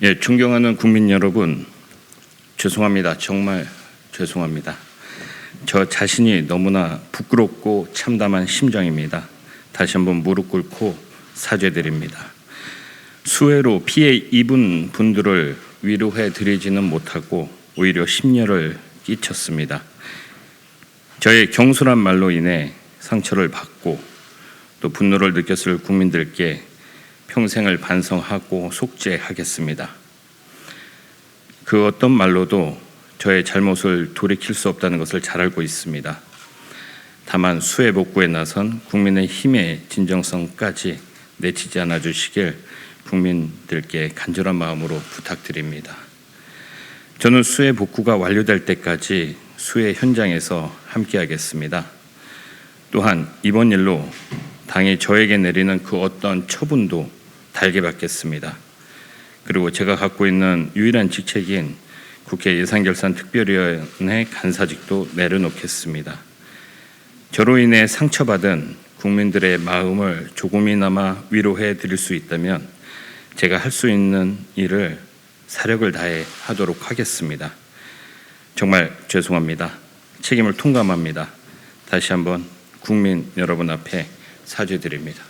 예, 존경하는 국민 여러분, 죄송합니다. 정말 죄송합니다. 저 자신이 너무나 부끄럽고 참담한 심정입니다. 다시 한번 무릎 꿇고 사죄드립니다. 수해로 피해 입은 분들을 위로해 드리지는 못하고 오히려 심려를 끼쳤습니다. 저의 경솔한 말로 인해 상처를 받고 또 분노를 느꼈을 국민들께 평생을 반성하고 속죄하겠습니다. 그 어떤 말로도 저의 잘못을 돌이킬 수 없다는 것을 잘 알고 있습니다. 다만 수해 복구에 나선 국민의 힘의 진정성까지 내치지 않아 주시길 국민들께 간절한 마음으로 부탁드립니다. 저는 수해 복구가 완료될 때까지 수해 현장에서 함께하겠습니다. 또한 이번 일로 당이 저에게 내리는 그 어떤 처분도 달게 받겠습니다. 그리고 제가 갖고 있는 유일한 직책인 국회 예산결산특별위원회 간사직도 내려놓겠습니다. 저로 인해 상처받은 국민들의 마음을 조금이나마 위로해 드릴 수 있다면 제가 할 수 있는 일을 사력을 다해 하도록 하겠습니다. 정말 죄송합니다. 책임을 통감합니다. 다시 한번 국민 여러분 앞에 사죄드립니다.